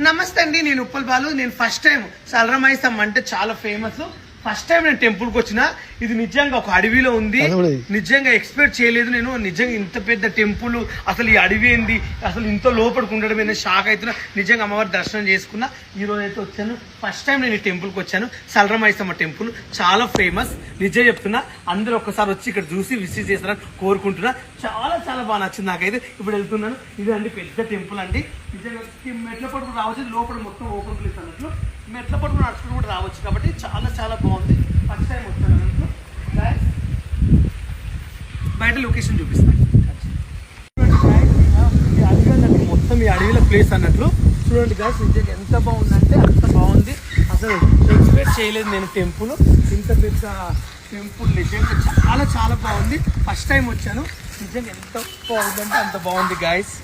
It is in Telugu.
నమస్తే అండి నేను ఉప్పల్ బాలు. నేను ఫస్ట్ టైం సలరమైసం అంటే చాలా ఫేమస్ ఫస్ట్ టైం నేను టెంపుల్కి వచ్చిన ఇది నిజంగా ఒక అడవిలో ఉంది. నిజంగా ఎక్స్పెక్ట్ చేయలేదు నేను. నిజంగా ఇంత పెద్ద టెంపుల్ అసలు ఈ అడవి ఏంది? అసలు ఇంత లోపలికి ఉండడం ఏంది? షాక్ అవుతున్నా నిజంగా అమ్మవారి దర్శనం చేసుకున్నా. ఈ రోజు అయితే వచ్చాను. ఫస్ట్ టైం నేను ఈ టెంపుల్కి వచ్చాను. సలరమైసమ్మ టెంపుల్ చాలా ఫేమస్. నిజం చెప్తున్నా అందరూ ఒక్కసారి వచ్చి ఇక్కడ చూసి విజిట్ చేస్తారని కోరుకుంటున్నా. చాలా చాలా బాగా నచ్చింది నాకైతే. ఇప్పుడు వెళ్తున్నాను. ఇది అండి పెద్ద టెంపుల్ అండి. నిజంగా మెట్ల పడుకు రావచ్చు. లోపల మొత్తం ఓపెన్ ప్లేస్ అన్నట్లు. మెట్ల పడుకు నడుచుకుని కూడా రావచ్చు కాబట్టి చాలా చాలా బాగుంది. బాగుంది. ఫస్ట్ టైం వచ్చాను మీకు. బయట లొకేషన్ చూపిస్తాను అడవి మొత్తం ఈ అడవిలో ప్లేస్ అన్నట్లు. చూడండి గాయస్ నిజంగా ఎంత బాగుందంటే అంత బాగుంది. అసలు ఎక్స్పెక్ట్ చేయలేదు నేను టెంపుల్ ఇంత పెద్ద టెంపుల్ నిజంగా చాలా చాలా బాగుంది. ఫస్ట్ టైం వచ్చాను. నిజంగా ఎంత బాగుందంటే అంత బాగుంది గాయస్